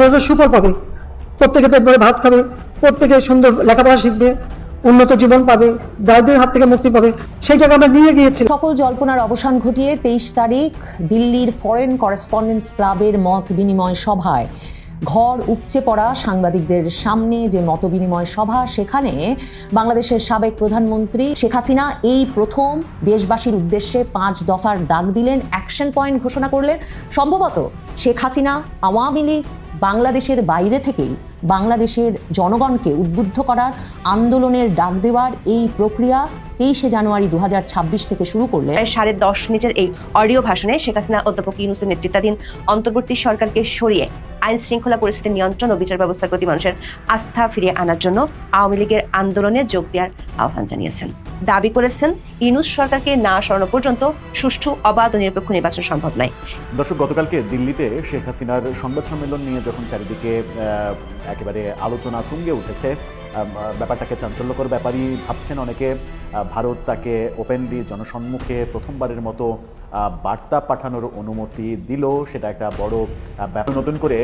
তাদের সুফল পাবে প্রত্যেকে পেট ভরে ভাত খাবে, প্রত্যেকে সুন্দর লেখাপড়া শিখবে, উন্নত জীবন পাবে দারিদ্রের হাত থেকে মুক্তি পাবে। সেই জায়গায় আমরা নিয়ে গিয়েছি সকল জল্পনার অবসান ঘটিয়ে তেইশ তারিখ দিল্লির ফরেন করেসপন্ডেন্স ক্লাবের মত বিনিময় সভায় ঘর উপচে পড়া সাংবাদিকদের সামনে যে মত বিনিময় সভা, সেখানে বাংলাদেশের সাবেক প্রধানমন্ত্রী শেখ হাসিনা এই প্রথম দেশবাসীর উদ্দেশ্যে পাঁচ দফার ডাক দিলেন, অ্যাকশন পয়েন্ট ঘোষণা করলেন। সম্ভবত শেখ হাসিনা আওয়ামী লীগ বাংলাদেশের বাইরে থেকেই বাংলাদেশের জনগণকে উদ্বুদ্ধ করার আন্দোলনের ডাক দেওয়ার এই প্রক্রিয়া তেইশে জানুয়ারি দু হাজার ছাব্বিশ থেকে শুরু করলে সাড়ে দশ মিনিটের এই অডিও ভাষণে শেখ হাসিনা অধ্যাপক ইউনুসের নেতৃত্বাধীন অন্তর্বর্তী সরকারকে সরিয়ে আইন শৃঙ্খলা পরিস্থিতি নিয়ন্ত্রণ ও বিচার ব্যবস্থার প্রতি মানুষের আস্থা ফিরিয়ে আনার জন্য আওয়ামী লীগের আন্দোলনে যোগ দেওয়ার আহ্বান জানিয়েছেন। দাবি করেছেন, ইনুস সরকারকে না সরানো পর্যন্ত সুষ্ঠু, অবাধ ও নিরপেক্ষ নির্বাচন সম্ভব নয়। দর্শক, গতকালকে দিল্লিতে শেখ হাসিনার সংবাদ সম্মেলন নিয়ে যখন চারিদিকে একেবারে আলোচনা তুঙ্গে উঠেছে ব্যাপারটাকে চাঞ্চল্যকর ব্যাপারই ভাবছেন অনেকে। ভারত তাকে ওপেনলি জনসম্মুখে প্রথমবারের মতো বার্তা পাঠানোর অনুমতি দিল। সেটা একটা বড় ব্যাপার। নতুন করে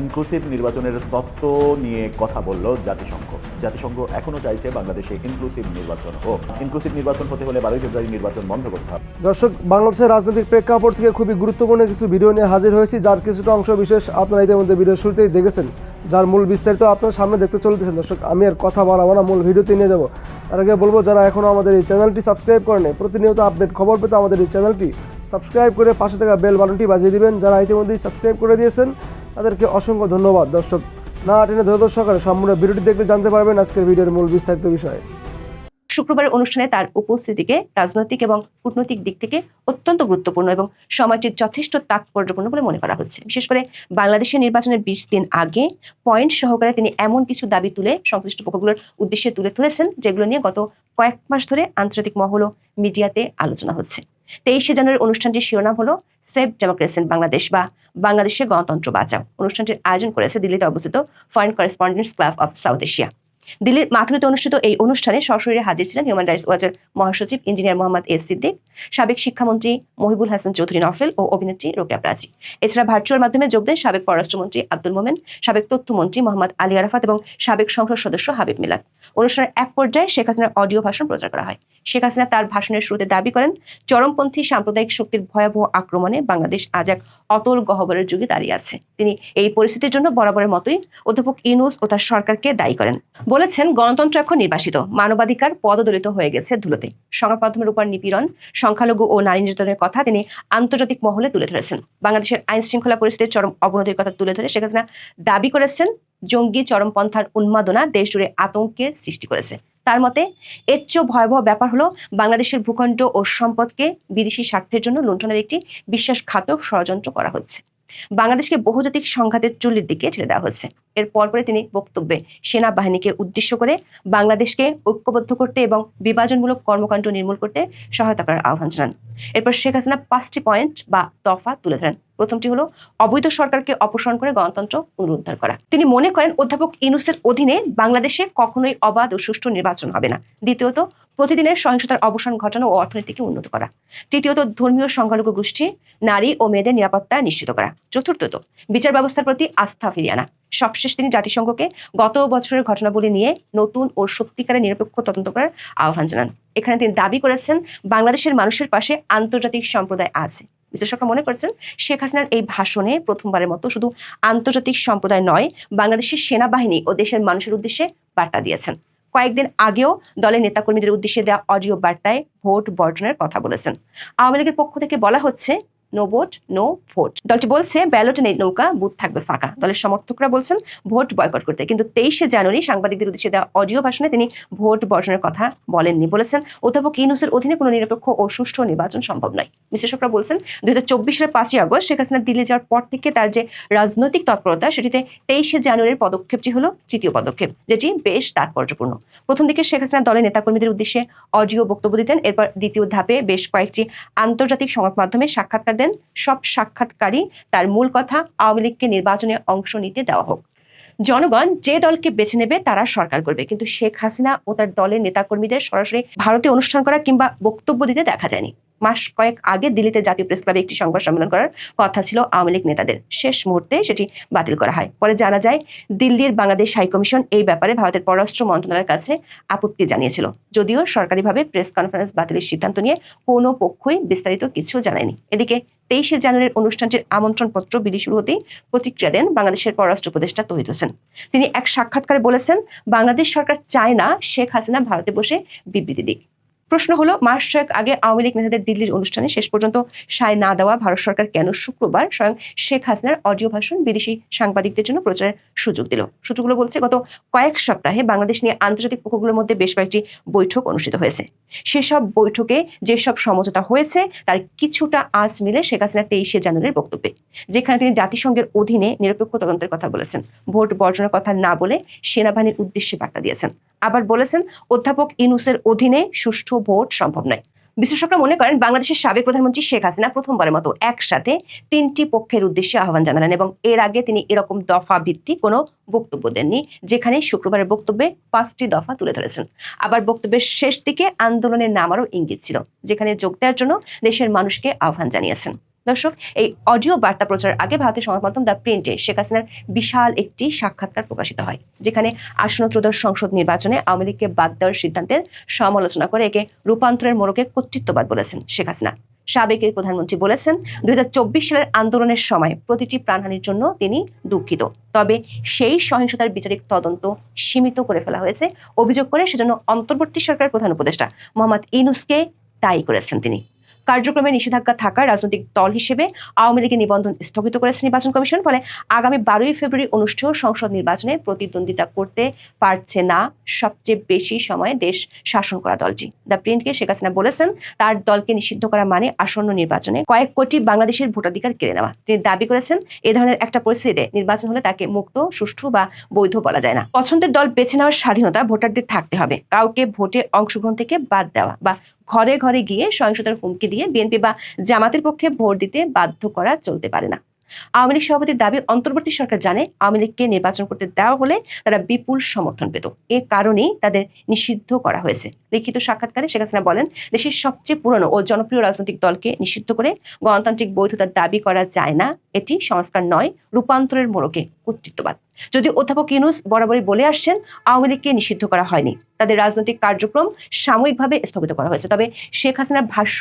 ইনক্লুসিভ নির্বাচনের তত্ত্ব নিয়ে কথা বলল জাতিসংঘ। জাতিসংঘ এখনও চাইছে বাংলাদেশে ইনক্লুসিভ নির্বাচন হোক। ইনক্লুসিভ নির্বাচন হতে হলে বারোই ফেব্রুয়ারি নির্বাচন বন্ধ করতে হবে। দর্শক, বাংলাদেশের রাজনৈতিক প্রেক্ষাপট থেকে খুবই গুরুত্বপূর্ণ কিছু ভিডিও নিয়ে হাজির হয়েছি, যার কিছুটা অংশ বিশেষ আপনারা ইতিমধ্যে ভিডিও শুরুতেই দেখেছেন, যার মূল বিস্তারিত আপনার সামনে দেখতে চলতেছেন দর্শক, আমি আর কথা বাড়াবো না, মূল ভিডিওতে নিয়ে যাব। তার আগে বলব, যারা এখনও আমাদের এই চ্যানেলটি সাবস্ক্রাইব করেনি, প্রতিনিয়ত আপডেট খবর পেতে আমাদের এই চ্যানেলটি সাবস্ক্রাইব করে পাশে থাকা বেল বাটনটি বাজিয়ে দিবেন, যারা ইতিমধ্যেই সাবস্ক্রাইব করে দিয়েছেন, তাদেরকে অসংখ্য ধন্যবাদ। দর্শক, না টেনে ধৈর্য সহকারে সম্পূর্ণ ভিডিওটি দেখলে জানতে পারবেন আজকের ভিডিওর মূল বিস্তারিত বিষয়ে। শুক্রবারের অনুষ্ঠানে তার উপস্থিতিকে রাজনৈতিক এবং কূটনৈতিক দিক থেকে অত্যন্ত গুরুত্বপূর্ণ এবং সময়টির যথেষ্ট তাৎপর্যপূর্ণ বলে মনে করা হচ্ছে। বিশেষ করে বাংলাদেশের নির্বাচনের বিশ দিন আগে পয়েন্ট সহকারে তিনি এমন কিছু দাবি তুলে সংশ্লিষ্ট পক্ষগুলোর উদ্দেশ্যে তুলে ধরেছেন, যেগুলো নিয়ে গত কয়েক মাস ধরে আন্তর্জাতিক মহল মিডিয়াতে আলোচনা হচ্ছে। তেইশে জানুয়ারির অনুষ্ঠানটির শিরোনাম হলো সেভ ডেমোক্রেসি বাংলাদেশ বা বাংলাদেশে গণতন্ত্র বাঁচাও। অনুষ্ঠানটির আয়োজন করেছে দিল্লিতে অবস্থিত foreign correspondents club of South Asia দিল্লির মাথুরিতে অনুষ্ঠিত এই অনুষ্ঠানে সশরীরে হাজির ছিলেন হিউম্যান রাইটস ওয়াচের মহাসচিব ইঞ্জিনিয়ার মোহাম্মদ এস সিদ্দিক, সাবেক শিক্ষামন্ত্রী মহিবুল হাসান চৌধুরী নফেল ও অভিনেত্রী রোকেয়া প্রাচী। এছাড়া ভার্চুয়াল মাধ্যমে যোগ দেন সাবেক পররাষ্ট্রমন্ত্রী আব্দুল মোমেন, সাবেক তথ্যমন্ত্রী মোহাম্মদ আলী আরাফাত এবং সাবেক সংসদ সদস্য হাবিব মিলাদ। অনুষ্ঠানের এক পর্যায়ে শেখ হাসিনার অডিও ভাষণ প্রচার করা হয়। শেখ হাসিনা তার ভাষণের শুরুতে দাবি করেন, চরমপন্থী সাম্প্রদায়িক শক্তির ভয়াবহ আক্রমণে বাংলাদেশ আজ এক অতল গহ্বরের যুগে দাঁড়িয়ে আছে। তিনি এই পরিস্থিতির জন্য বরাবরের মতোই অধ্যাপক ইনুস ও তার সরকারকে দায়ী করেন। বলেছেন, গণতন্ত্র এখন নির্বাসিত। মানবাধিকার পদদলিত হয়ে গেছে ধুলোতে। সংবাদ মাধ্যমের উপর নিপীড়ন, সংখ্যালঘু ও নারী নির্যাতনের কথা তিনি আন্তর্জাতিক মহলে তুলে ধরেছেন। বাংলাদেশের আইন শৃঙ্খলা পরিস্থিতির চরম অবনতির কথা তুলে ধরে শেখ হাসিনা দাবি করেছেন, জঙ্গি চরমপন্থার উন্মাদনা দেশ জুড়ে আতঙ্কের সৃষ্টি করেছে। তার মতে, এর চেয়েও ভয়াবহ ব্যাপার হলো, বাংলাদেশের ভূখণ্ড ও সম্পদকে বিদেশি স্বার্থের জন্য লুণ্ঠনের একটি বিশ্বাসঘাতক ষড়যন্ত্র করা হচ্ছে। বাংলাদেশকে বহুজাতিক সংঘাতের চুল্লির দিকে ছেড়ে দেওয়া হচ্ছে। এর পরপরে তিনি বক্তব্যে সেনাবাহিনীকে উদ্দেশ্য করে বাংলাদেশকে ঐক্যবদ্ধ করতে এবং বিভাজনমূলক কর্মকাণ্ড নির্মূল করতে সহায়তা করার আহ্বান জানান। এরপর শেখ হাসিনা পাঁচটি পয়েন্ট বা দফা তুলে ধরেন। প্রথমটি হলো অবৈধ সরকারকে অপসারণ করে গণতন্ত্র পুনরুদ্ধার করা। তিনি মনে করেন অধ্যাপক ইনুসের অধীনে বাংলাদেশে কখনোই অবাধ ও সুষ্ঠু নির্বাচন হবে না। দ্বিতীয়ত, প্রতিদিনের সহিংসতার অবসান ঘটানো ও অর্থনীতিকে উন্নত করা। তৃতীয়ত, ধর্মীয় সংখ্যালঘু গোষ্ঠী, নারী ও মেয়েদের নিরাপত্তা নিশ্চিত করা। চতুর্থত, বিচার ব্যবস্থার প্রতি আস্থা ফিরিয়ে আনা। সবশেষ তিনি জাতিসংঘকে গত বছরের ঘটনাবলী নিয়ে নতুন ও সত্যিকারের নিরপেক্ষ তদন্ত করার আহ্বান জানান। এখানে তিনি দাবি করেছেন, বাংলাদেশের মানুষের পাশে আন্তর্জাতিক সম্প্রদায় আছে। বিশ্লেষকরা মনে করছেন, শেখ হাসিনার এই ভাষণে প্রথমবারের মতো শুধু আন্তর্জাতিক সম্প্রদায় নয়, বাংলাদেশের সেনাবাহিনী ও দেশের মানুষের উদ্দেশ্যে বার্তা দিয়েছেন। কয়েকদিন আগেও দলের নেতাকর্মীদের উদ্দেশ্যে দেওয়া অডিও বার্তায় ভোট বর্জনের কথা বলেছেন। আওয়ামী লীগের পক্ষ থেকে বলা হচ্ছে নো ভোট নো ভোট। দলটি বলছে ব্যালটে নৌকা, বুথ থাকবে ফাঁকা। দলের সমর্থকরা বলছেন ভোট বয়কট করতে। কিন্তু তেইশে জানুয়ারি সাংবাদিকদের উদ্দেশ্যে দেওয়া অডিও ভাষণে তিনি ভোট বর্জনের কথা বলেননি। বলেছেন অধ্যাপক ইনুসের অধীনে কোনো নিরপেক্ষ ও সুষ্ঠু নির্বাচন সম্ভব নয়। বিশ্লেষকরা বলছেন দুই হাজার চব্বিশ সালের পাঁচই আগস্ট শেখ হাসিনা দিল্লি যাওয়ার পর থেকে তার যে রাজনৈতিক তৎপরতা, সেটিতে তেইশে জানুয়ারির পদক্ষেপটি হলো তৃতীয় পদক্ষেপ, যেটি বেশ তাৎপর্যপূর্ণ। প্রথম দিকে শেখ হাসিনা দলের নেতাকর্মীদের উদ্দেশ্যে অডিও বক্তব্য দিতেন, এরপর দ্বিতীয় ধাপে বেশ কয়েকটি আন্তর্জাতিক সংবাদ মাধ্যমে সাক্ষাৎকার দেন, সব সাক্ষাৎকারই তার মূল কথা আওয়ামী লীগকে নির্বাচনে অংশ নিতে দেওয়া হোক। জনগণ যে দলকে বেছে নেবে তারা সরকার করবে, কিন্তু শেখ হাসিনা ও তার দলের নেতাকর্মীদের সরাসরি ভারতে অনুষ্ঠান করা কিংবা বক্তব্য দিতে দেখা যায়নি। মাস কয়েক আগে দিল্লিতে জাতীয় প্রেস ক্লাবে একটি সংবাদ সম্মেলন করার কথা ছিল আওয়ামী লীগ নেতাদের। শেষ মুহূর্তে সেটি বাতিল করা হয়। পরে জানা যায়, দিল্লির বাংলাদেশ হাই কমিশন এই ব্যাপারে ভারতের পররাষ্ট্র মন্ত্রণালয়ের কাছে আপত্তি জানিয়েছিল। যদিও সরকারিভাবে প্রেস কনফারেন্স বাতিলের সিদ্ধান্ত নিয়ে কোনো পক্ষই বিস্তারিত কিছু জানায়নি। এদিকে তেইশে জানুয়ারির অনুষ্ঠানটির আমন্ত্রণপত্র বিলি শুরু হতেই প্রতিক্রিয়া দেন বাংলাদেশের পররাষ্ট্র উপদেষ্টা তহিদ হোসেন। তিনি এক সাক্ষাৎকারে বলেছেন, বাংলাদেশ সরকার চায় না শেখ হাসিনা ভারতে বসে বিবৃতি দিক। প্রশ্ন হলো, মাস ছয়েক আগে আওয়ামী লীগ নেতাদের দিল্লির অনুষ্ঠানে শেষ পর্যন্ত সায় না দেওয়া ভারত সরকার কেন শুক্রবার? স্বয়ং শেখ হাসিনার অডিও ভাষণ বিদেশি সাংবাদিকদের জন্য প্রচারের সুযোগ দিল। সূত্রগুলো বলছে, গত কয়েক সপ্তাহে বাংলাদেশ নিয়ে আন্তর্জাতিক পক্ষগুলোর মধ্যে বেশ কয়েকটি বৈঠক অনুষ্ঠিত হয়েছে। সেসব বৈঠকে যেসব সমঝোতা হয়েছে, তার কিছুটা আজ মিলে শেখ হাসিনার তেইশে জানুয়ারির বক্তব্যে, যেখানে তিনি জাতিসংঘের অধীনে নিরপেক্ষ তদন্তের কথা বলেছেন। ভোট বর্জনের কথা না বলে সেনাবাহিনীর উদ্দেশ্যে বার্তা দিয়েছেন। আবার বলেছেন, অধ্যাপক ইনুসের অধীনে সুষ্ঠু ভোট সম্ভব নয়। বিশ্লেষকরা মনে করেন, বাংলাদেশের সাবেক প্রধানমন্ত্রী শেখ হাসিনা প্রথমবারের মতো একসাথে তিনটি পক্ষের উদ্দেশ্যে আহ্বান জানালেন এবং এর আগে তিনি এরকম দফা ভিত্তিক কোনো বক্তব্য দেননি, যেখানে শুক্রবারের বক্তব্যে পাঁচটি দফা তুলে ধরেছেন। আবার বক্তব্যের শেষ দিকে আন্দোলনের নামারও ইঙ্গিত ছিল, যেখানে যোগ দেওয়ার জন্য দেশের মানুষকে আহ্বান জানিয়েছেন। দর্শক, এই অডিও বার্তা প্রচার আগে ভারতের সংবাদ মাধ্যম দ্য প্রিন্টে শেখ হাসিনার বিশাল একটি সাক্ষাৎকার প্রকাশিত হয়, যেখানে আসন্ন ত্রয়োদশ সংসদ নির্বাচনে আওয়ামী লীগকে বাদ দেওয়ার সিদ্ধান্তের সমালোচনা করে একে রূপান্তরের মোড়কে কর্তৃত্ববাদ বলেছেন শেখ হাসিনা। সাবেকের প্রধানমন্ত্রী বলেছেন, দুই হাজার চব্বিশ সালের আন্দোলনের সময় প্রতিটি প্রাণহানির জন্য তিনি দুঃখিত। তবে সেই সহিংসতার বিচারিক তদন্ত সীমিত করে ফেলা হয়েছে। অভিযোগ করে সেজন্য অন্তর্বর্তী সরকারের প্রধান উপদেষ্টা মোহাম্মদ ইনুসকে দায়ী করেছেন তিনি। কার্যক্রমে নিষেধাজ্ঞা থাকা রাজনৈতিক দল হিসেবে আওয়ামী লীগের নিবন্ধন স্থগিত করেছে নির্বাচন কমিশন, ফলে আগামী বারোই ফেব্রুয়ারি অনুষ্ঠেয় সংসদ নির্বাচনে প্রতিদ্বন্দ্বিতা করতে পারছে না সবচেয়ে বেশি সময় দেশ শাসন করা দলটি। দ্য প্রিন্টকে শেখ হাসিনা বলেছেন, তার দলকে নিষিদ্ধ করা মানে আসন্ন নির্বাচনে কয়েক কোটি বাংলাদেশের ভোটাধিকার কেড়ে নেওয়া। তিনি দাবি করেছেন, এ ধরনের একটা পরিস্থিতিতে নির্বাচন হলে তাকে মুক্ত, সুষ্ঠু বা বৈধ বলা যায় না। পছন্দের দল বেছে নেওয়ার স্বাধীনতা ভোটারদের থাকতে হবে। কাউকে ভোটে অংশগ্রহণ থেকে বাদ দেওয়া বা ঘরে ঘরে গিয়ে সহিংসতার হুমকি দিয়ে বিএনপি বা জামাতের পক্ষে ভোট দিতে বাধ্য করা চলতে পারে না। আওয়ামী লীগ সভাপতির দাবি অন্তর্বর্তী সরকার জানে আওয়ামী লীগকে নির্বাচন করতে দেওয়া হলে তারা বিপুল সমর্থন পেত। এ কারণেই তাদের নিষিদ্ধ করা হয়েছে। লিখিত সাক্ষাৎকারে শেখ হাসিনা বলেন, দেশের সবচেয়ে পুরনো ও জনপ্রিয় রাজনৈতিক দলকে নিষিদ্ধ করে গণতান্ত্রিক বৈধতার দাবি করা যায় না। এটি সংস্কার নয়, রূপান্তরের মোড়কে কর্তৃত্ববাদ। যদি অধ্যাপক ইউনুস বরাবরই বলে আসছেন, আওয়ামী লীগকে নিষিদ্ধ করা হয়নি, তাদের রাজনৈতিক কার্যক্রম সাময়িকভাবে স্থগিত করা হয়েছে। তবে শেখ হাসিনার ভাষ্য,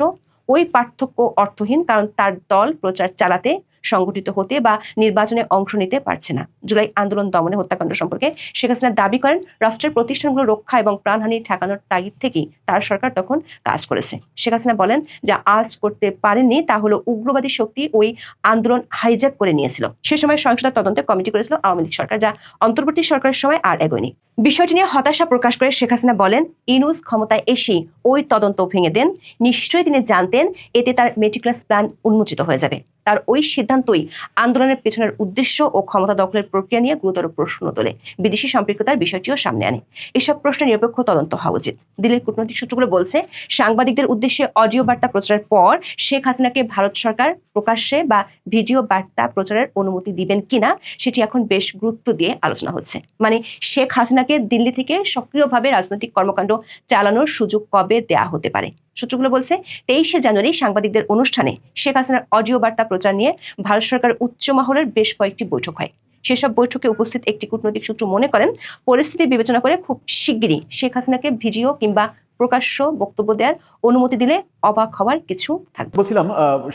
ওই পার্থক্য অর্থহীন কারণ তার দল প্রচার চালাতে সংগঠিত হতে বা নির্বাচনে অংশ নিতে পারছে না। জুলাই আন্দোলন দমনে হত্যাকাণ্ড সম্পর্কে শেখ হাসিনা দাবি করেন, রাষ্ট্রের প্রতিষ্ঠানগুলো রক্ষা এবং প্রাণহানি ঠেকানোর তাগিদ থেকেই তার সরকার তখন কাজ করেছে। শেখ হাসিনা বলেন, যা আজ করতে পারেনি তা হলো উগ্রবাদী শক্তি ওই আন্দোলন হাইজ্যাক করে নিয়েছিল। সে সময় সহিংসতা তদন্তে কমিটি করেছিল আওয়ামী লীগ সরকার, যা অন্তর্বর্তী সরকারের সময় আর এগোয়নি। বিষয়টি নিয়ে হতাশা প্রকাশ করে শেখ হাসিনা বলেন, ইনুস ক্ষমতায় এসেই ওই তদন্ত ভেঙে দেন। নিশ্চয়ই তিনি জানতেন এতে তার মেটিকুলাস প্ল্যান উন্মোচিত হয়ে যাবে। তার ওই সিদ্ধান্তই আন্দোলনের পেছনের উদ্দেশ্য ও ক্ষমতা দখলের প্রক্রিয়া নিয়ে গুরুতর প্রশ্ন তোলে। বিদেশি সম্পৃক্ততার বিষয়টিও সামনে আনে। এসব প্রশ্নে নিরপেক্ষ তদন্ত হওয়া উচিত। দিল্লির কূটনৈতিক সূত্রগুলো বলছে, সাংবাদিকদের উদ্দেশ্যে অডিও বার্তা প্রচারের পর শেখ হাসিনাকে ভারত সরকার প্রকাশ্যে বা ভিডিও বার্তা প্রচারের অনুমতি দিবেন কিনা, সেটি এখন বেশ গুরুত্ব দিয়ে আলোচনা হচ্ছে। মানে শেখ হাসিনাকে দিল্লি থেকে সক্রিয়ভাবে রাজনৈতিক কর্মকাণ্ড চালানোর সুযোগ কবে দেয়া হতে পারে? সূত্রগুলো বলছে, তেইশে জানুয়ারি সাংবাদিকদের অনুষ্ঠানে শেখ হাসিনার অডিও বার্তা প্রচার নিয়ে ভারত সরকার উচ্চ মহলের বেশ কয়েকটি বৈঠক হয়। সেসব বৈঠকে উপস্থিত একটি কূটনৈতিক সূত্র মনে করেন, পরিস্থিতি বিবেচনা করে খুব শিগগিরই শেখ হাসিনাকে ভিডিও কিংবা প্রকাশ্য বক্তব্য দেওয়ার অনুমতি দিলে অবাক হওয়ার কিছু থাকবে। বলছিলাম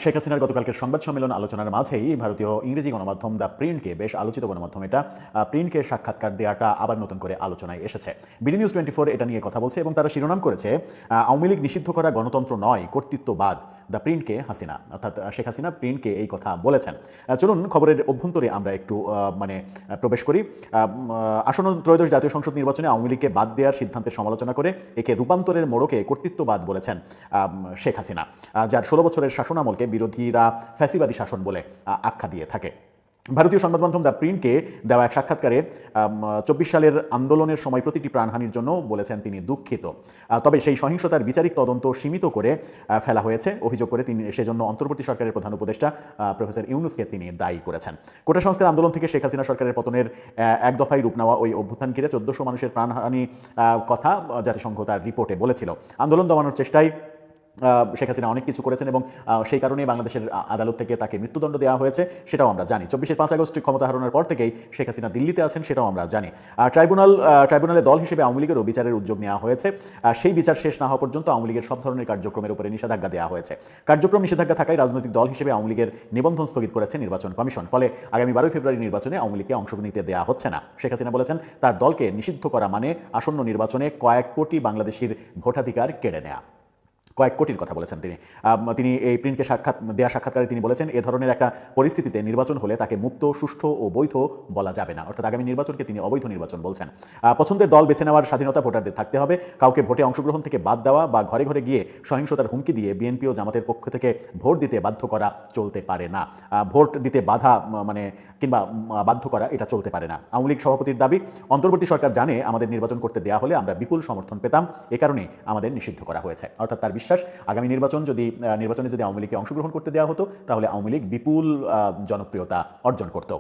শেখ হাসিনার গতকালকে সংবাদ সম্মেলন আলোচনার মাঝেই ভারতীয় ইংরেজি গণমাধ্যম দ্য প্রিন্টকে বেশ আলোচিত গণমাধ্যম এটা প্রিন্টকে সাক্ষাৎকার দেওয়াটা আবার নতুন করে আলোচনায় এসেছে। বিডি নিউজ টোয়েন্টি এটা নিয়ে কথা বলছে এবং তারা শিরোনাম করেছে আওয়ামী লীগ নিষিদ্ধ করা গণতন্ত্র নয়, কর্তৃত্ববাদ। দ্য প্রিন্টকে হাসিনা, অর্থাৎ শেখ হাসিনা প্রিন্টকে এই কথা বলেছেন। চলুন খবরের অভ্যন্তরে আমরা একটু মানে প্রবেশ করি। আসন্ন ত্রয়োদশ জাতীয় সংসদ নির্বাচনে আওয়ামী লীগকে বাদ দেওয়ার সিদ্ধান্তের সমালোচনা করে একে রূপান্তরের মোড়কে কর্তৃত্ববাদ বলেছেন শেখ হাসিনা যার ষোলো বছরের শাসনামলকে বিরোধীরা ফ্যাসিবাদী শাসন বলে আখ্যা দিয়ে থাকে। ভারতীয় সংবাদ মাধ্যম দ্য প্রিন্টকে দেওয়া এক সাক্ষাৎকারে চব্বিশ সালের আন্দোলনের সময় প্রতিটি প্রাণহানির জন্য বলেছেন তিনি দুঃখিত। তবে সেই সহিংসতার বিচারিক তদন্ত সীমিত করে ফেলা হয়েছে। অভিযোগ করে তিনি সেজন্য অন্তর্বর্তী সরকারের প্রধান উপদেষ্টা প্রফেসর ইউনুসকে তিনি দায়ী করেছেন। কোটা সংস্কার আন্দোলন থেকে শেখ হাসিনা সরকারের পতনের এক দফায় রূপ নেওয়া ওই অভ্যুত্থান ঘিরে চোদ্দশো মানুষের প্রাণহানি কথা জাতিসংঘ তার রিপোর্টে বলেছিল। আন্দোলন দমানোর চেষ্টায় শেখ হাসিনা অনেক কিছু করেছেন এবং সেই কারণেই বাংলাদেশের আদালত থেকে তাকে মৃত্যুদণ্ড দেওয়া হয়েছে, সেটাও আমরা জানি। চব্বিশের পাঁচ আগস্ট ক্ষমতা হারানোর পর থেকেই শেখ হাসিনা দিল্লিতে আছেন, সেটাও আমরা জানি। ট্রাইব্যুনাল ট্রাইব্যুনালে দল হিসেবে আওয়ামী লীগেরও বিচারের উদ্যোগ নেওয়া হয়েছে। সেই বিচার শেষ না হওয়া পর্যন্ত আওয়ামী লীগের সব ধরনের কার্যক্রমের উপরে নিষেধাজ্ঞা দেওয়া হয়েছে। কার্যক্রম নিষেধাজ্ঞা থাকায় রাজনৈতিক দল হিসেবে আওয়ামী লীগের নিবন্ধন স্থগিত করেছে নির্বাচন কমিশন। ফলে আগামী বারোই ফেব্রুয়ারি নির্বাচনে আওয়ামী লীগকে অংশ নিতে দেওয়া হচ্ছে না। শেখ হাসিনা বলেছেন, তার দলকে নিষিদ্ধ করা মানে আসন্ন নির্বাচনে কয়েক কোটি বাংলাদেশির ভোটাধিকার কেড়ে নেয়া। কয়েক কোটির কথা বলেছেন তিনি। তিনি এই প্রিন্টকে সাক্ষাৎ, দেয়া সাক্ষাৎকারে তিনি বলেছেন, এ ধরনের একটা পরিস্থিতিতে নির্বাচন হলে তাকে মুক্ত, সুষ্ঠু ও বৈধ বলা যাবে না। অর্থাৎ আগামী নির্বাচনকে তিনি অবৈধ নির্বাচন বলছেন। পছন্দের দল বেছে নেওয়ার স্বাধীনতা ভোটারদের থাকতে হবে। কাউকে ভোটে অংশগ্রহণ থেকে বাদ দেওয়া বা ঘরে ঘরে গিয়ে সহিংসতার হুমকি দিয়ে বিএনপি ও জামাতের পক্ষ থেকে ভোট দিতে বাধ্য করা চলতে পারে না। ভোট দিতে বাধা মানে কিংবা বাধ্য করা এটা চলতে পারে না। আওয়ামী লীগ সভাপতির দাবি, অন্তর্বর্তী সরকার জানে আমাদের নির্বাচন করতে দেওয়া হলে আমরা বিপুল সমর্থন পেতাম, এ কারণে আমাদের নিষিদ্ধ করা হয়েছে। অর্থাৎ তার বিশ্বাস আগামী নির্বাচন যদি নির্বাচনে যদি আওয়ামী লীগকে অংশগ্রহণ করতে দেওয়া হতো তাহলে আওয়ামী লীগ বিপুল জনপ্রিয়তা অর্জন করত।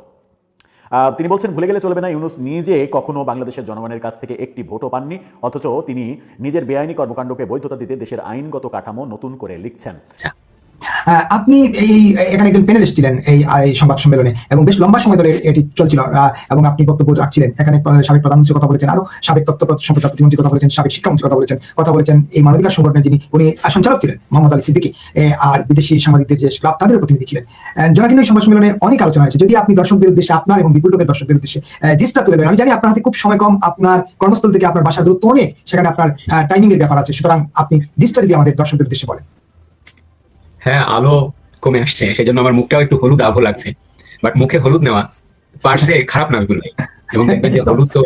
তিনি বলছেন ভুলে গেলে চলবে না ইউনুস নিজে কখনো বাংলাদেশের জনগণের কাছ থেকে একটি ভোটও পাননি অথচ তিনি নিজের বেআইনি কর্মকাণ্ডকে বৈধতা দিতে দেশের আইনগত কাঠামো নতুন করে লিখছেন। আহ, আপনি এই এখানে একজন প্যানেলিস্ট ছিলেন এই সংবাদ সম্মেলনে এবং বেশ লম্বা সময় ধরে এটি চলছিল এবং আপনি বক্তব্য রাখছিলেন। এখানে সাবেক প্রধানমন্ত্রী কথা বলেছেন আরও সাবেক তথ্য সম্প্রচার প্রতিমন্ত্রী কথা বলেছেন সাবেক শিক্ষামন্ত্রী কথা বলেছেন কথা বলেছেন এই মানবাধিকার সংগঠনের যিনি উনি সঞ্চালক ছিলেন মোহাম্মদ আলী সিদ্দিকী আর বিদেশি সাংবাদিকদের যে ক্লাব তাদের প্রতিনিধি ছিলেন। জনাকিন এই সংবাদ সম্মেলনে অনেক আলোচনা হয়েছে। যদি আপনি দর্শকদের উদ্দেশ্যে আপনার এবং বিপুল লোকের দর্শকদের উদ্দেশ্যে আহ, জিনিসটা তুলে ধরেন। আমি জানি আপনার হাতে খুব সময় কম আপনার কর্মস্থল থেকে আপনার বাসার দূরত্ব অনেক সেখানে আপনার টাইমিং এর ব্যাপার আছে। সুতরাং আপনি জিনিসটা যদি আমাদের দর্শকদের উদ্দেশ্যে বলেন। হ্যাঁ আলো কমে আসছে সেজন্য আমার মুখটাও একটু হলুদ আভো লাগছে। বাট মুখে হলুদ নেওয়া পার্সে খারাপ না ভাই এবং দেখবেন যে হলুদ তো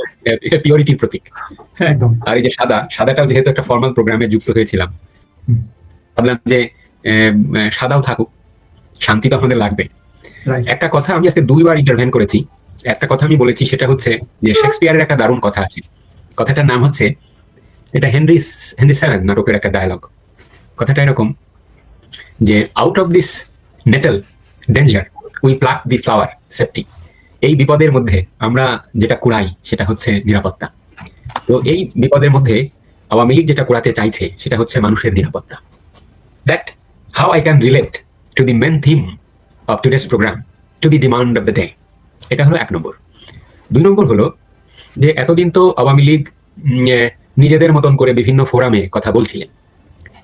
পিওরিটির প্রতীক। হ্যাঁ, আর এই যে সাদা সাদাটাও যেহেতু একটা ফর্মাল প্রোগ্রামে যুক্ত হয়েছিলাম। ভাবলাম যে সাদাও থাকুক শান্তি তো আমাদের লাগবে। একটা কথা আমি আজকে দুইবার ইন্টারভেন করেছি। একটা কথা আমি বলেছি সেটা হচ্ছে যে শেক্সপিয়ারের একটা দারুণ কথা আছে। কথাটার নাম হচ্ছে এটা হেনরি হেনরি সেভেন নাটকের একটা ডায়লগ কথাটা এরকম যে out of this nettle danger we pluck the flower safety এই বিপদের মধ্যে আমরা যেটা কুড়াই, সেটা হচ্ছে নিরাপত্তা। তো এই বিপদের মধ্যে আওয়ামী লীগ যেটা কুড়াতে চাইছে, সেটা হচ্ছে মানুষের নিরাপত্তা। That how I can relate to the main theme of today's programme to the demand of the day এটা হলো এক নম্বর। দুই নম্বর হলো যে এতদিন তো আওয়ামী লীগ নিজেদের মতন করে বিভিন্ন ফোরামে কথা বলছিলেন।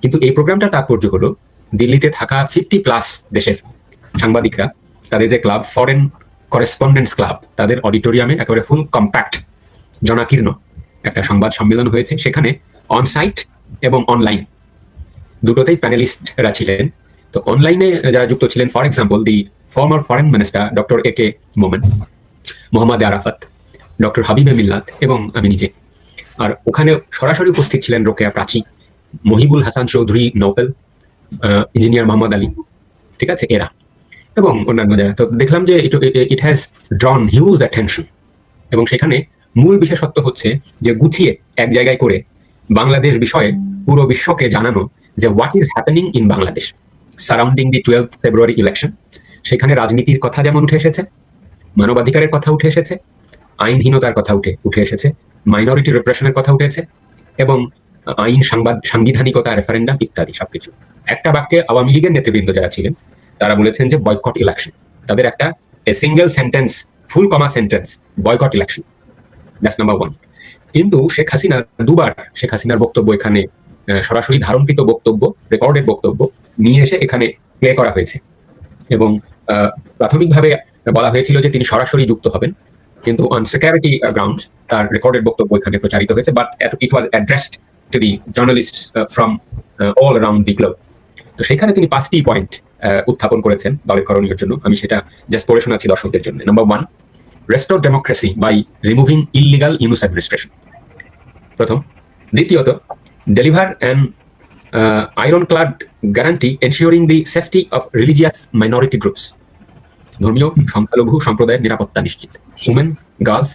কিন্তু এই প্রোগ্রামটা তাৎপর্য হলো দিল্লিতে থাকা ফিফটি প্লাস দেশের সাংবাদিকরা, তাদের যে ক্লাব ফরেন করেসপন্ডেন্স ক্লাব তাদের অডিটোরিয়ামে একেবারে ফুল কম্প্যাক্ট জনাকীর্ণ একটা সংবাদ সম্মেলন হয়েছে। সেখানে অন সাইট এবং অনলাইন দুটোতেই প্যানেলিস্টরা ছিলেন। তো অনলাইনে যারা যুক্ত ছিলেন for example the former foreign minister doctor A K Momen Mohammad Arafat doctor Habibe Millat এবং আমি নিজে। আর ওখানে সরাসরি উপস্থিত ছিলেন রোকেয়া প্রাচী, মহিবুল হাসান চৌধুরী নোবেল ইঞ্জিনিয়ার মোহাম্মদ আলী, ঠিক আছে, এরা। এবং অন্যান্য যারা, তো দেখলাম যে it has drawn huge attention এবং সেখানে মূল বিশেষত্ব হচ্ছে যে গুছিয়ে এক জায়গায় করে বাংলাদেশ বিষয়ে পুরো বিশ্বকে জানানো যে what is happening in Bangladesh surrounding the twelve February election সেখানে রাজনীতির কথা যেমন উঠে এসেছে, মানবাধিকারের কথা উঠে এসেছে, আইনহীনতার কথা উঠে উঠে এসেছে মাইনরিটি রিপ্রেশনের কথা উঠেছে এবং আইন, সাংবাদ, সাংবিধানিকতা রেফারেন্ডাম ইত্যাদি সবকিছু। একটা বাক্যে আওয়ামী লীগের নেতৃবৃন্দ যারা ছিলেন, তারা বলেছেন যে বয়কট ইলেকশন তাদের একটা single sentence full comma sentence boycott election that's number one কিন্তু শেখ হাসিনা দুবার, শেখ হাসিনার বক্তব্য এখানে সরাসরি ধারণকৃত বক্তব্য রেকর্ডেড বক্তব্য নিয়ে এসে এখানে প্লে করা হয়েছে। এবং প্রাথমিকভাবে বলা হয়েছিল যে তিনি সরাসরি যুক্ত হবেন। কিন্তু অন সিকিউরিটি গ্রাউন্ড তার রেকর্ডেড বক্তব্য এখানে প্রচারিত হয়েছে but it was addressed to the journalist from all around the globe তো সেখানে তিনি পাঁচটি পয়েন্ট উত্থাপন করেছেন দলের করণীয় জন্য। আমি সেটা জাস্ট পড়ে শোনাচ্ছি দর্শকদের জন্য। Number one restore democracy by removing illegal Yunus administration প্রথম। দ্বিতীয়ত deliver an iron clad guarantee ensuring the safety of religious minority groups ধর্মীয়, সংখ্যালঘু, সম্প্রদায়ের নিরাপত্তা নিশ্চিত। উমেন গার্লস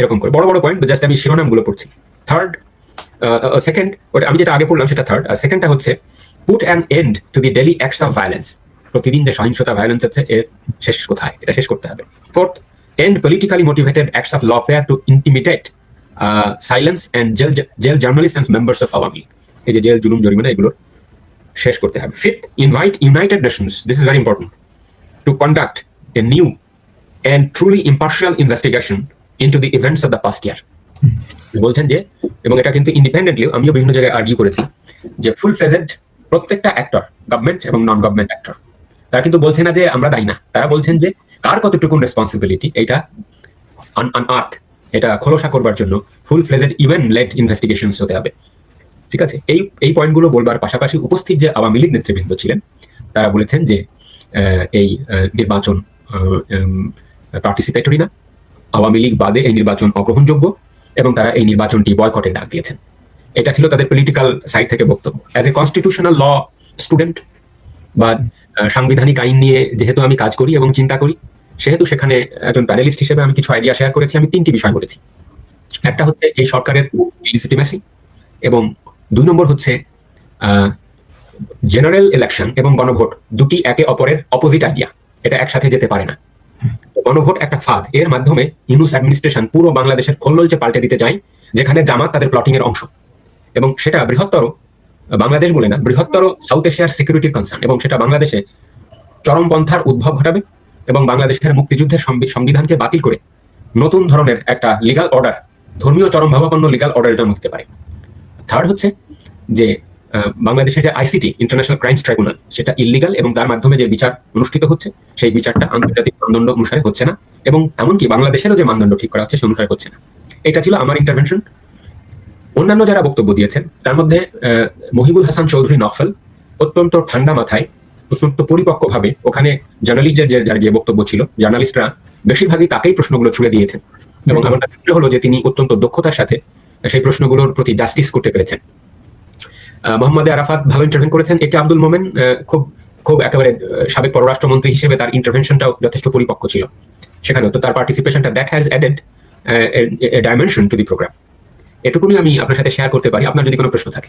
এরকম করে। বড় বড় পয়েন্ট জাস্ট আমি শিরোনামগুলো পড়ছি। থার্ড সেকেন্ড আমি যেটা আগে পড়লাম সেটা থার্ড সেকেন্ডটা হচ্ছে put an end to the daily acts of violence প্রতিদিন যে সহিংসতা ভায়োলেন্স হচ্ছে, এর শেষ কোথায়? এটা শেষ করতে হবে। Fourth end politically motivated acts of lawfare to intimidate silence and jail jail journalist and members of Awami League এই যে জেল জুলুম, জরিমানা এগুলোর শেষ করতে হবে। Fifth invite United Nations this is very important to conduct a new and truly impartial investigation into the events of the past year বলছেন যে, এবং এটা কিন্তু ইন্ডিপেন্ডেন্টলি আমিও বিভিন্ন জায়গায় আর্গিউ করেছি যে ফুল ফ্লেজেড প্রত্যেকটা অ্যাক্টর গভর্নমেন্ট এবং নন গভর্নমেন্ট অ্যাক্টর তারা কিন্তু বলছে না যে আমরা দায়ী না। তারা বলছেন যে কার কতটুকু রেসপন্সিবিলিটি এটা আন আর্থ এটা খোলসা করবার জন্য full fledged even led investigations হতে হবে। ঠিক আছে? এই এই পয়েন্টগুলো বলবার পাশাপাশি উপস্থিত যে আওয়ামী লীগ নেতৃবৃন্দ ছিলেন, তারা বলেছেন যে এই নির্বাচন পার্টিসিপেটরি না। আওয়ামী লীগ বাদে এই নির্বাচন অগ্রহণযোগ্য। এবং তারা এই নির্বাচনটি বয়কটের ডাক দিয়েছেন। এটা ছিল তাদের পলিটিক্যাল সাইড থেকে বক্তব্য। As a constitutional law student বা সাংবিধানিক আইন নিয়ে যেহেতু আমি কাজ করি এবং চিন্তা করি, সেহেতু সেখানে একজন প্যানেলিস্ট হিসেবে আমি কিছু আইডিয়া শেয়ার করেছি, আমি তিনটি বিষয় বলেছি। একটা হচ্ছে এই সরকারের লিজিটিমেসি এবং দুই নম্বর হচ্ছে জেনারেল ইলেকশন এবং গণভোট, দুটি একে অপরের অপোজিট আইডিয়া এটা একসাথে যেতে পারে না। গণভোট একটা ফাঁদ। এর মাধ্যমে ইউনুস অ্যাডমিনিস্ট্রেশন পুরো বাংলাদেশের খোল্ললচে পাল্টে দিতে চায়, যেখানে জামাত তাদের প্লটিং এর অংশ। এবং সেটা বৃহত্তর, বাংলাদেশ বলে না, বৃহত্তর সাউথ এশিয়ার সিকিউরিটির কনসার্ন এবং সেটা বাংলাদেশে চরমপন্থার উদ্ভব ঘটাবে এবং বাংলাদেশের মুক্তিযুদ্ধের সংবিধানকে বাতিল করে নতুন ধরনের একটা লিগাল অর্ডার ধর্মীয় চরম ভাবাপন্ন লিগাল অর্ডার জন্ম দিতে পারে। থার্ড হচ্ছে যে আহ, বাংলাদেশের যে আইসিটি ইন্টারন্যাশনাল ক্রাইমস ট্রাইব্যুনাল সেটা ইলিগাল এবং তার মাধ্যমে যে বিচার অনুষ্ঠিত হচ্ছে সেই বিচারটা আন্তর্জাতিক মানদণ্ড অনুসারে হচ্ছে না এবং এমনকি বাংলাদেশেরও যে মানদণ্ড ঠিক করা হচ্ছে সে অনুসারে হচ্ছে না। এটা ছিল আমার ইন্টারভেনশন অন্যান্য যারা বক্তব্য দিয়েছেন তার মধ্যে মহিবুল হাসান চৌধুরী নফল অত্যন্ত ঠান্ডা মাথায় অত্যন্ত পরিপক্কভাবে ওখানে জার্নালিস্টদের যে যে বক্তব্য ছিল জার্নালিস্টরা বেশিরভাগই তাকেই প্রশ্নগুলো ছুড়ে দিয়েছেন। এবং আমার কাছে হলো যে তিনি অত্যন্ত দক্ষতার সাথে সেই প্রশ্নগুলোর প্রতি জাস্টিস করতে পেরেছেন। মোহাম্মদ আরাফাত ভালো ইন্টারভেন করেছেন। একে আব্দুল মোমেন খুব খুব একেবারে সাবেক পররাষ্ট্রমন্ত্রী হিসেবে তার ইন্টারভেনশনটাও যথেষ্ট পরিপক্ক ছিল। সেখানেও তো তার পার্টিসিপেশনটা that has added dimension to the programme এটুকুনি আমি আপনার সাথে শেয়ার করতে পারি। আপনার যদি কোনো প্রশ্ন থাকে।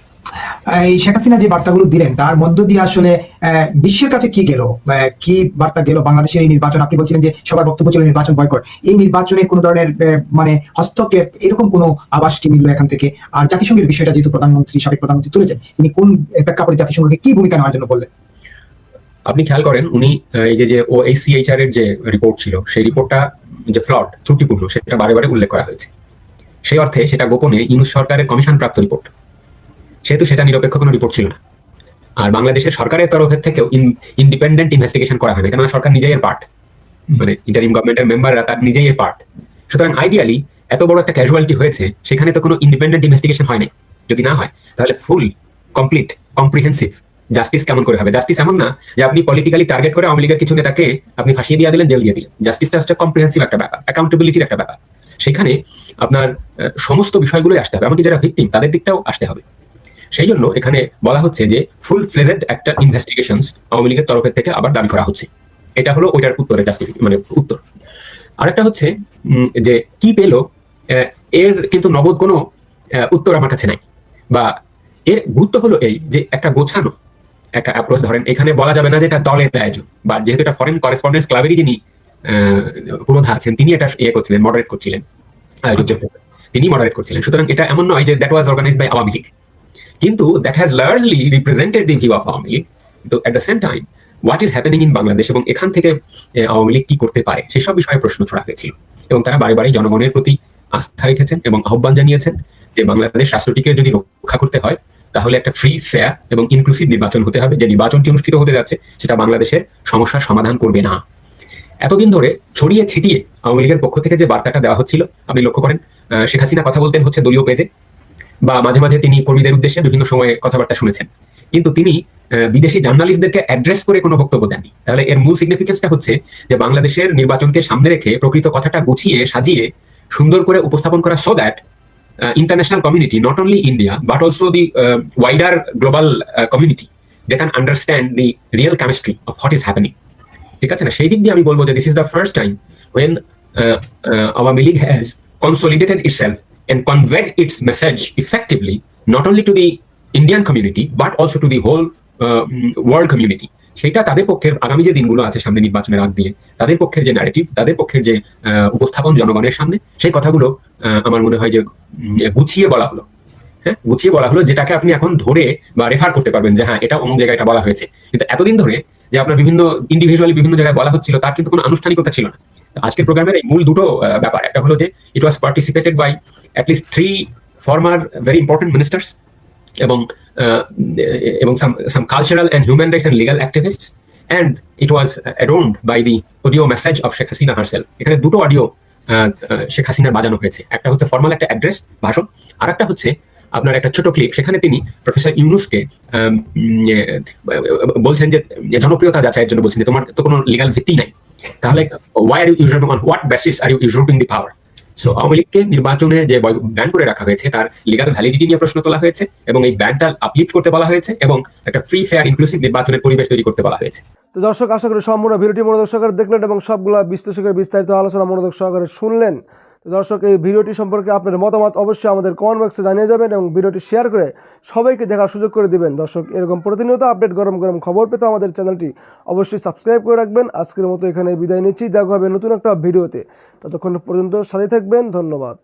এই শেখ হাসিনা যে বার্তাগুলো দিলেন, তার মধ্য দিয়ে আসলে বিশ্বের কাছে কি গেল? কি বার্তা গেল বাংলাদেশের এই নির্বাচন? আপনি বলছিলেন যে সবার বক্তব্য ছিল নির্বাচন বয়কট। এই নির্বাচনে কোনো ধরনের মানে হস্তক্ষেপ, এরকম কোনো আবাস কি মিললো এখান থেকে? আর জাতিসংঘের বিষয়টা যেহেতু প্রধানমন্ত্রী, সাবেক প্রধানমন্ত্রী তুলেছেন, তিনি কোন প্রেক্ষাপটে জাতিসংঘকে কি ভূমিকা নেওয়ার জন্য বললেন? আপনি খেয়াল করেন, উনি এই যে যে ও এইচআর এর যে রিপোর্ট ছিল, সেই রিপোর্টটা যে ফ্লড ত্রুটিপূর্ণ, সেটা বারে বারে উল্লেখ করা হয়েছে। সেই অর্থে সেটা গোপনে ইউনুস সরকারের কমিশন প্রাপ্ত রিপোর্ট সেহেতু সেটা নিরপেক্ষ কোনো রিপোর্ট ছিল না। আর বাংলাদেশের সরকারের তরফের থেকেও ইন্ডিপেন্ডেন্ট ইনভেস্টিগেশন করা হয় না কেননা সরকার নিজেই এর পার্ট মানে ইন্টারিম গভর্নমেন্টের মেম্বাররা তার নিজেই এর পার্ট সুতরাং আইডিয়ালি এত বড় একটা ক্যাজুয়ালিটি হয়েছে সেখানে তো কোনো ইন্ডিপেন্ডেন্ট ইনভেস্টিগেশন হয় নাই যদি না হয় তাহলে ফুল কমপ্লিট কম্প্রিহেন্সিভ জাস্টিস কেমন করে হবে? জাস্টিস এমন না যে আপনি পলিটিক্যালি টার্গেট করে আওয়ামী লীগের কিছু নেতাকে আপনি ফাঁসিয়ে দিয়ে দিলেন জেল দিয়ে দিলেন। জাস্টিসটা হচ্ছে কম্প্রিহেন্সিভ একটা ব্যাপার অ্যাকাউন্টেবিলিটির একটা ব্যাপার। সেখানে আপনার সমস্ত বিষয়গুলোই আসতে হবে। এমনকি যারা ভিকটিম তাদের দিকটাও আসতে হবে। সেই জন্য এখানে বলা হচ্ছে যে ফুল ফ্লেজেড একটা ইনভেস্টিগেশন আওয়ামী লীগের তরফের থেকে আবার দাবি করা হচ্ছে। এটা হলো ওইটার উত্তরের জাস্টিফিক মানে উত্তর। আরেকটা হচ্ছে যে কি পেল এর কিন্তু নগদ কোনো উত্তর আমার কাছে নাই। বা এর গুরুত্ব হলো এই যে একটা গোছানো একটা অ্যাপ্রোচ ধরেন এখানে বলা যাবে না যে এটা দলের আয়োজন বা যেহেতু এটা ফরেন করেসপন্ডেন্স ক্লাবেরই যিনি আহ, পুরোধা আছেন তিনি এটা ইয়ে করছিলেন মডারেট করছিলেন তিনি মডারেট করছিলেন। সুতরাং এটা এমন নয় যে that was organise by Awami League. কিন্তু that has largely represented the view of Awami League কিন্তু at the same time what is happening in Bangladesh এবং এখান থেকে আওয়ামী লীগ কি করতে পারে সেসব বিষয়ে প্রশ্ন ছড়া হয়েছিল। এবং তারা বারে বারে জনগণের প্রতি আস্থা রেখেছেন এবং আহ্বান জানিয়েছেন যে বাংলাদেশ রাষ্ট্রটিকে যদি রক্ষা করতে হয়, তাহলে একটা ফ্রি ফেয়ার এবং ইনক্লুসিভ নির্বাচন হতে হবে। যে নির্বাচনটি অনুষ্ঠিত হতে যাচ্ছে, সেটা বাংলাদেশের সমস্যার সমাধান করবে না। এতদিন ধরে ছড়িয়ে ছিটিয়ে আওয়ামী লীগের পক্ষ থেকে যে বার্তাটা দেওয়া হচ্ছিল, আপনি লক্ষ্য করেন শেখ হাসিনা কথা বলতেন হচ্ছে দলীয় পেজে বা মাঝে মাঝে তিনি কর্মীদের উদ্দেশ্যে বিভিন্ন সময়ে কথাবার্তা শুনেছেন। কিন্তু তিনি বিদেশি জার্নালিস্টদেরকে অ্যাড্রেস করে কোনো বক্তব্য দেননি। তাহলে এর মূল সিগনিফিকেন্সটা হচ্ছে যে বাংলাদেশের নির্বাচনকে সামনে রেখে প্রকৃত কথাটা গুছিয়ে সাজিয়ে সুন্দর করে উপস্থাপন করা so that international community not only India but also the wider global community they can understand the real chemistry of what is happening ঠিক আছে না? সেই দিক দিয়ে আমি বলব যে this is the first time when Awami League has consolidated itself and conveyed its message effectively not only to the Indian community but also to the whole uh, world community. সেটা তাদের পক্ষের আগামী যে দিনগুলো আছে সামনে নির্বাচনের আগ দিয়ে তাদের পক্ষের যে ন্যারেটিভ তাদের পক্ষের যে উপস্থাপন জনগণের সামনে সেই কথাগুলো আমার মনে হয় যে গুছিয়ে বলা হলো। হ্যাঁ গুছিয়ে বলা হলো যেটাকে আপনি এখন ধরে বা রেফার করতে পারবেন যে হ্যাঁ এটা অমুক জায়গায় এটা বলা হয়েছে। কিন্তু এতদিন ধরে যে আপনার বিভিন্ন ইন্ডিভিজুয়ালি বিভিন্ন জায়গায় বলা হচ্ছিল, তার কিন্তু কোনো আনুষ্ঠানিকতা ছিল না। আজকের প্রোগ্রামের এই মূল দুটো ব্যাপার, একটা হলো যে it was participated by at least three former very important ministers এবং এবং some some cultural and human rights and legal activists and it was adorned by the audio message of Sheikh Hasina herself এখানে দুটো audio Sheikh হাসিনার বাজানো হয়েছে। একটা হচ্ছে formal একটা অ্যাড্রেস ভাষণ। আর একটা হচ্ছে আপনার একটা ছোট ক্লিপ সেখানে তিনি প্রফেসর ইউনুসকে বলছেন যে জনপ্রিয়তা যাচাইয়ের জন্য বলছেন যে, তোমার তো কোনো লিগাল ভিত্তি নাই। তাহলে why are you on what basis are you usurping the power so Awami লীগকে নির্বাচনে যে ব্যান করে রাখা হয়েছে, তার লিগাল ভ্যালিডিটি নিয়ে প্রশ্ন তোলা হয়েছে এবং এই ব্যানটা আপলিফ্ট করতে বলা হয়েছে এবং একটা ফ্রি ফেয়ার ইনক্লুসিভ নির্বাচনের পরিবেশ তৈরি করতে বলা হয়েছে। তো দর্শক, আশা করি সম্পূর্ণ ভিডিওটি মনোযোগ সহকারে দেখলেন এবং সবগুলা বিশ্লেষকের বিস্তারিত আলোচনা মনোযোগ সহকারে শুনলেন। দর্শক, এই ভিডিওটি সম্পর্কে আপনার মতামত অবশ্যই আমাদের কমেন্ট বক্সে জানিয়ে যাবেন এবং ভিডিওটি শেয়ার করে সবাইকে দেখার সুযোগ করে দিবেন। দর্শক, এরকম প্রতিনিয়ত আপডেট গরম গরম খবর পেতে আমাদের চ্যানেলটি অবশ্যই সাবস্ক্রাইব করে রাখবেন। আজকের মতো এখানে বিদায় নিচ্ছি। দেখা হবে নতুন একটা ভিডিওতে। ততক্ষণ পর্যন্ত সাথে থাকবেন। ধন্যবাদ।